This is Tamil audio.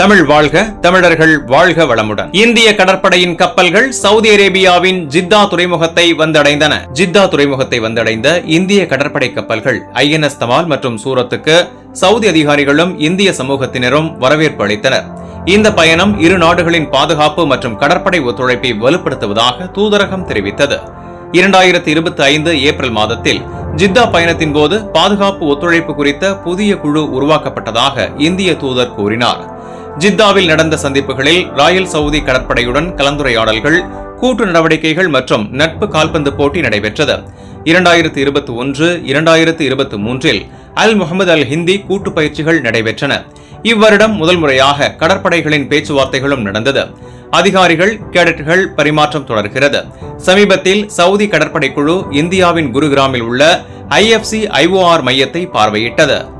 தமிழ் வாழ்க தமிழர்கள் வாழ்க வளமுடன். இந்திய கடற்படையின் கப்பல்கள் சவுதி அரேபியாவின் ஜித்தா துறைமுகத்தை வந்தடைந்தன. ஜித்தா துறைமுகத்தை வந்தடைந்த இந்திய கடற்படை கப்பல்கள் ஐஎன்எஸ் தமால் மற்றும் சூரத்துக்கு சவுதி அதிகாரிகளும் இந்திய சமூகத்தினரும் வரவேற்பு அளித்தனர். இந்த பயணம் இரு நாடுகளின் பாதுகாப்பு மற்றும் கடற்படை ஒத்துழைப்பை வலுப்படுத்துவதாக தூதரகம் தெரிவித்தது. இரண்டாயிரத்தி இருபத்தி ஐந்து ஏப்ரல் மாதத்தில் ஜித்தா பயணத்தின் போது பாதுகாப்பு ஒத்துழைப்பு குறித்த புதிய குழு உருவாக்கப்பட்டதாக இந்திய தூதர் கூறினார். ஜித்தாவில் நடந்த சந்திப்புகளில் ராயல் சவுதி கடற்படையுடன் கலந்துரையாடல்கள் கூட்டு நடவடிக்கைகள் மற்றும் நட்பு கால்பந்து போட்டி நடைபெற்றது. இரண்டாயிரத்தி இருபத்தி ஒன்று இரண்டாயிரத்தி இருபத்தி மூன்றில் அல் முகமது அல் ஹிந்தி கூட்டு பயிற்சிகள் நடைபெற்றன. இவ்வருடம் முதல் முறையாக கடற்படைகளின் பேச்சுவார்த்தைகளும் நடந்தது. அதிகாரிகள் கேடட்டுகள் பரிமாற்றம் தொடர்கிறது. சமீபத்தில் சவுதி கடற்படை குழு இந்தியாவின் குருகிராமில் உள்ள ஐஎஃப்சி ஐஓஆர் மையத்தை பார்வையிட்டது.